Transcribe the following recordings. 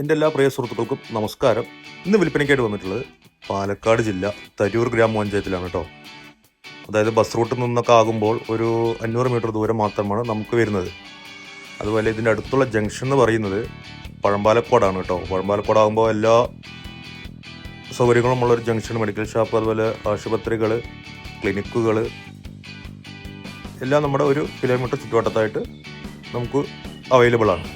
എന്റെ എല്ലാ പ്രിയ സുഹൃത്തുക്കൾക്കും നമസ്കാരം. ഇന്ന് വിൽപ്പനയ്ക്കായിട്ട് വന്നിട്ടുള്ളത് പാലക്കാട് ജില്ല തരൂർ ഗ്രാമപഞ്ചായത്തിലാണ് കേട്ടോ. അതായത് ബസ് റൂട്ടിൽ നിന്നൊക്കെ ആകുമ്പോൾ ഒരു അഞ്ഞൂറ് മീറ്റർ ദൂരം മാത്രമാണ് നമുക്ക് വരുന്നത്. അതുപോലെ ഇതിന്റെ അടുത്തുള്ള ജംഗ്ഷൻ എന്ന് പറയുന്നത് പഴമ്പാലക്കോടാണ് കേട്ടോ. പഴമ്പാലക്കോടാകുമ്പോൾ എല്ലാ സൗകര്യങ്ങളും ഒരു ജംഗ്ഷൻ മെഡിക്കൽ ഷോപ്പ് അതുപോലെ ആശുപത്രികൾ ക്ലിനിക്കുകൾ എല്ലാം നമ്മുടെ ഒരു കിലോമീറ്റർ ചുറ്റുവട്ടത്തായിട്ട് നമുക്ക് അവൈലബിൾ ആണ്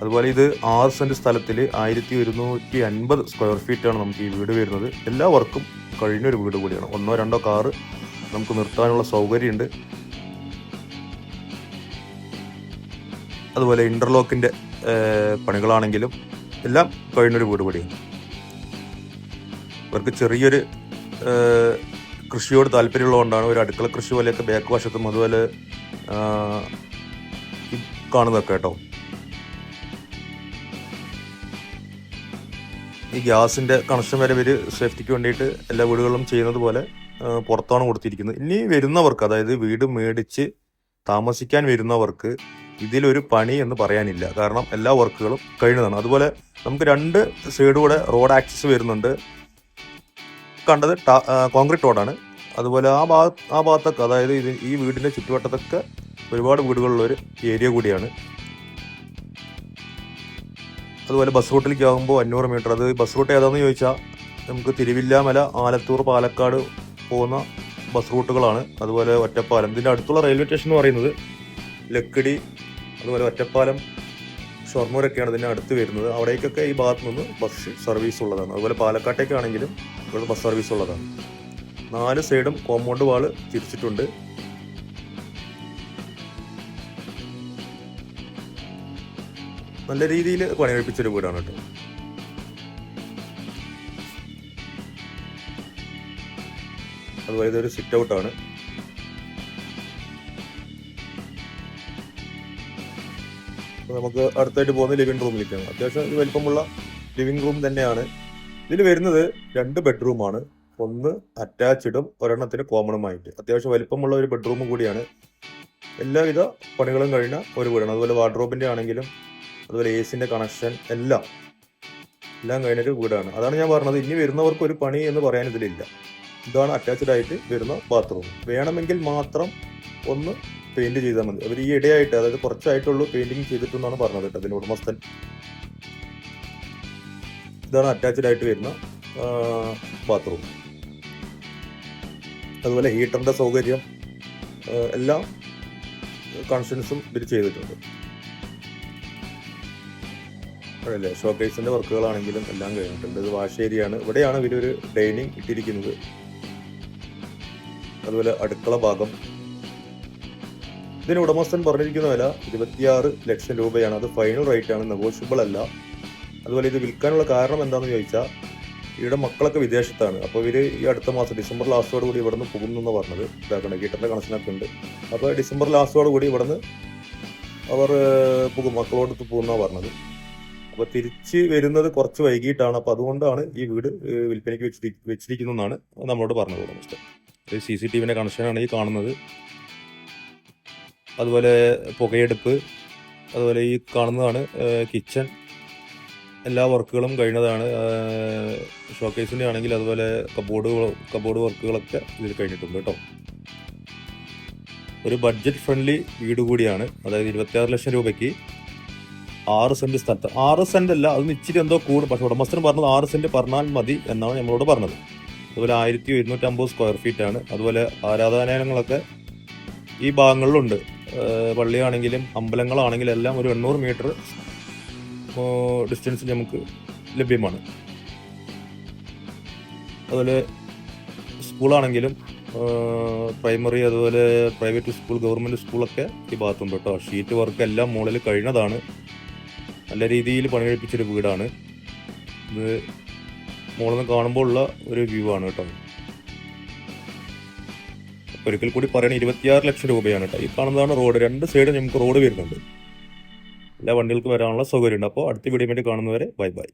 അതുപോലെ ഇത് ആറ് സെന്റ് സ്ഥലത്തിൽ ആയിരത്തി ഒരുന്നൂറ്റി അൻപത് സ്ക്വയർ ഫീറ്റാണ് നമുക്ക് ഈ വീട് വരുന്നത്. എല്ലാ വർക്കും കഴിഞ്ഞൊരു വീട് കൂടിയാണ്. ഒന്നോ രണ്ടോ കാറ് നമുക്ക് നിർത്താനുള്ള സൗകര്യമുണ്ട്. അതുപോലെ ഇന്റർലോക്കിന്റെ പണികളാണെങ്കിലും എല്ലാം കഴിഞ്ഞൊരു വീട് കൂടിയാണ്. ഇവർക്ക് ചെറിയൊരു കൃഷിയോട് താല്പര്യമുള്ളതുകൊണ്ടാണ് ഒരു അടുക്കള കൃഷി പോലെയൊക്കെ ബാക്ക് വശത്തും അതുപോലെ കാണുന്നതൊക്കെ കേട്ടോ. ഈ ഗ്യാസിന്റെ കണക്ഷൻ വരെ ഇവർ സേഫ്റ്റിക്ക് വേണ്ടിയിട്ട് എല്ലാ വീടുകളിലും ചെയ്യുന്നത് പോലെ പുറത്താണ് കൊടുത്തിരിക്കുന്നത്. ഇനി വരുന്നവർക്ക് അതായത് വീട് മേടിച്ച് താമസിക്കാൻ വരുന്നവർക്ക് ഇതിലൊരു പണി എന്ന് പറയാനില്ല. കാരണം എല്ലാ വർക്കുകളും കഴിഞ്ഞതാണ്. അതുപോലെ നമുക്ക് രണ്ട് സൈഡ് കൂടെ റോഡ് ആക്സസ് വരുന്നുണ്ട്. കണ്ടത് കോൺക്രീറ്റ് റോഡാണ് അതുപോലെ ആ ഭാഗ ആ ഭാഗത്തൊക്കെ അതായത് ഇത് ഈ വീടിന്റെ ചുറ്റുവട്ടത്തൊക്കെ ഒരുപാട് വീടുകളുള്ളൊരു ഏരിയ കൂടിയാണ്. അതുപോലെ ബസ് റൂട്ടിലേക്ക് ആകുമ്പോൾ അഞ്ഞൂറ് മീറ്റർ അത് ബസ് റൂട്ട് ഏതാണെന്ന് ചോദിച്ചാൽ നമുക്ക് തിരുവില്ലാമല ആലത്തൂർ പാലക്കാട് പോകുന്ന ബസ് റൂട്ടുകളാണ് അതുപോലെ ഒറ്റപ്പാലം. ഇതിന്റെ അടുത്തുള്ള റെയിൽവേ സ്റ്റേഷൻ എന്ന് പറയുന്നത് ലക്കിടി അതുപോലെ ഒറ്റപ്പാലം ഷൊർണൂരൊക്കെയാണ് ഇതിന്റെ അടുത്ത് വരുന്നത്. അവിടേക്കൊക്കെ ഈ ഭാഗത്ത് നിന്ന് ബസ് സർവീസ് ഉള്ളതാണ്. അതുപോലെ പാലക്കാട്ടേക്കാണെങ്കിലും ഇവിടെ ബസ് സർവീസ് ഉള്ളതാണ്. നാല് സൈഡും കോമ്പൗണ്ട് വാൾ തിരിച്ചിട്ടുണ്ട്. നല്ല രീതിയിൽ പണി കഴിപ്പിച്ചൊരു വീടാണ് കേട്ടോ. അതുപോലെ ഇതൊരു സിറ്റ് ഔട്ടാണ് നമുക്ക് അടുത്തായിട്ട് പോകുന്ന ലിവിംഗ് റൂമിലേക്കാണ് അത്യാവശ്യം വലിപ്പമുള്ള ലിവിംഗ് റൂം തന്നെയാണ്. ഇതിൽ വരുന്നത് രണ്ട് ബെഡ്റൂമാണ് ഒന്ന് അറ്റാച്ച്ഡും ഒരെണ്ണത്തിന് കോമണുമായിട്ട് അത്യാവശ്യം വലിപ്പമുള്ള ഒരു ബെഡ്റൂം കൂടിയാണ്. എല്ലാവിധ പണികളും കഴിഞ്ഞ ഒരു വീടാണ്. അതുപോലെ വാർഡ്രോബിന്റെ ആണെങ്കിലും അതുപോലെ എ സിന്റെ കണക്ഷൻ എല്ലാം എല്ലാം കഴിഞ്ഞൊരു വീടാണ്. അതാണ് ഞാൻ പറഞ്ഞത്. ഇനി വരുന്നവർക്ക് ഒരു പണി എന്ന് പറയാൻ ഇതിലില്ല. ഇതാണ് അറ്റാച്ച്ഡ് ആയിട്ട് വരുന്ന ബാത്റൂം വേണമെങ്കിൽ മാത്രം ഒന്ന് പെയിന്റ് ചെയ്താൽ മതി. അവർ ഈ ഇടയായിട്ട് അതായത് കുറച്ചായിട്ടുള്ളൂ പെയിന്റിങ് ചെയ്തിട്ടെന്നാണ് പറഞ്ഞത് കേട്ടോ അതിന്റെ ഉടമസ്ഥൻ. ഇതാണ് അറ്റാച്ച്ഡ് ആയിട്ട് വരുന്ന ബാത്റൂം അതുപോലെ ഹീറ്ററിന്റെ സൗകര്യം എല്ലാം കണക്ഷൻസും ഇതിൽ ചെയ്തിട്ടുണ്ട്. അല്ലേ? ഷോക്കേസിന്റെ വർക്കുകളാണെങ്കിലും എല്ലാം കഴിഞ്ഞിട്ടുണ്ട്. ഇത് ആണ് ഇവിടെയാണ് ഇവരൊരു ഡൈനിങ് ഇട്ടിരിക്കുന്നത്. അതുപോലെ അടുക്കള ഭാഗം. ഇതിന് ഉടമസ്ഥൻ പറഞ്ഞിരിക്കുന്ന വില ഇരുപത്തിയാറ് ലക്ഷം രൂപയാണ്. അത് ഫൈനൽ റേറ്റ് ആണ്. നെഗോഷ്യബിൾ അല്ല. അതുപോലെ ഇത് വിൽക്കാനുള്ള കാരണം എന്താണെന്ന് ചോദിച്ചാൽ ഇവരുടെ മക്കളൊക്കെ വിദേശത്താണ്. അപ്പോൾ ഇവർ ഈ അടുത്ത മാസം ഡിസംബർ ലാസ്റ്റോട് കൂടി ഇവിടുന്ന് പോകുന്നു എന്ന് പറഞ്ഞത്. ഇതാക്കണം കീട്ടന്റെ കണക്ഷനൊക്കെ ഉണ്ട്. അപ്പോൾ ഡിസംബർ ലാസ്റ്റോട് കൂടി ഇവിടുന്ന് അവർ പോകും. മക്കളോടത്ത് പോകുന്ന പറഞ്ഞത്. അപ്പോൾ തിരിച്ച് വരുന്നത് കുറച്ച് വൈകിട്ടാണ് അപ്പൊ അതുകൊണ്ടാണ് ഈ വീട് വിൽപ്പനയ്ക്ക് വെച്ചിരി വെച്ചിരിക്കുന്നതെന്നാണ് നമ്മളോട് പറഞ്ഞത് ഉടമസ്ഥൻ സി സി ടി വിന്റെ കണക്ഷനാണ് ഈ കാണുന്നത്. അതുപോലെ പുകയെടുപ്പ് അതുപോലെ ഈ കാണുന്നതാണ് കിച്ചൺ എല്ലാ വർക്കുകളും കഴിഞ്ഞതാണ്. ഷോക്കേസിന്റെ ആണെങ്കിൽ അതുപോലെ കബോർഡ് കബോർഡ് വർക്കുകളൊക്കെ ഇതിൽ കഴിഞ്ഞിട്ടുണ്ട് കേട്ടോ. ഒരു ബഡ്ജറ്റ് ഫ്രണ്ട്ലി വീട് കൂടിയാണ്. അതായത് ഇരുപത്തിയാറ് ലക്ഷം രൂപയ്ക്ക് ആറ് സെന്റ് സ്ഥലത്ത്. ആറ് സെന്റ് അല്ല അതിന് ഇച്ചിരി എന്തോ കൂടും. പക്ഷെ ഉടമസ്ഥൻ പറഞ്ഞത് ആറ് സെന്റ് പറഞ്ഞാൽ മതി എന്നാണ് നമ്മളോട് പറഞ്ഞത്. അതുപോലെ ആയിരത്തി എഴുന്നൂറ്റമ്പത് സ്ക്വയർ ഫീറ്റ് ആണ്. അതുപോലെ ആരാധനാലയങ്ങളൊക്കെ ഈ ഭാഗങ്ങളിലുണ്ട്. പള്ളിയാണെങ്കിലും അമ്പലങ്ങളാണെങ്കിലും എല്ലാം ഒരു എണ്ണൂറ് മീറ്റർ ഡിസ്റ്റൻസിൽ നമുക്ക് ലഭ്യമാണ്. അതുപോലെ സ്കൂളാണെങ്കിലും പ്രൈമറി അതുപോലെ പ്രൈവറ്റ് സ്കൂൾ ഗവൺമെന്റ് സ്കൂളൊക്കെ ഈ ഭാഗത്തുണ്ട് കേട്ടോ. ഷീറ്റ് വർക്ക് എല്ലാം മുകളിൽ കഴിഞ്ഞതാണ്. നല്ല രീതിയിൽ പണി കഴിപ്പിച്ചൊരു വീടാണ്. ഇത് മുകളിൽ നിന്ന് കാണുമ്പോൾ ഉള്ള ഒരു വ്യൂ ആണ് കേട്ടോ. ഒരിക്കൽ കൂടി പറയണ ഇരുപത്തിയാറ് ലക്ഷം രൂപയാണ് കേട്ടോ. ഈ കാണുന്നതാണ് റോഡ് രണ്ട് സൈഡ് നമുക്ക് റോഡ് വരുന്നുണ്ട്. എല്ലാ വണ്ടികൾക്ക് വരാനുള്ള സൗകര്യമുണ്ട്. അപ്പോൾ അടുത്ത വീഡിയോ വേണ്ടി കാണുന്നവരെ ബൈ ബൈ